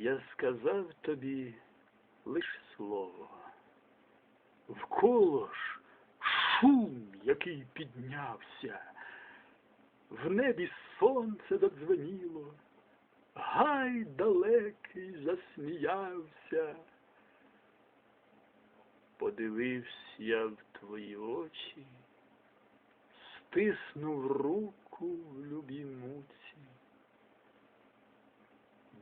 Я сказав тобі лиш слово. Вколо ж шум, який піднявся, в небі сонце додзвеніло, гай далекий засміявся. Подивився я в твої очі, стиснув руку в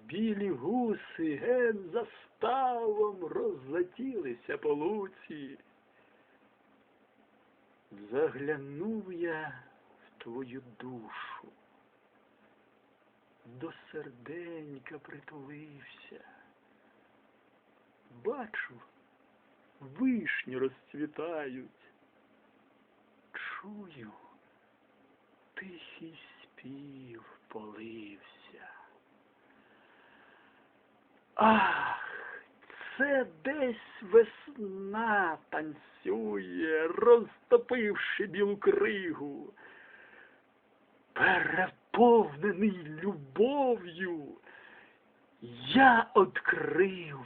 Білі гуси ген за ставом розлетілися по луці. Заглянув я в твою душу, до серденька притулився. Бачу, вишні розцвітають. Чую, тихий спів полився. Ах, це десь весна танцює, розтопивши білу кригу. Переповнений любов'ю, я odкрив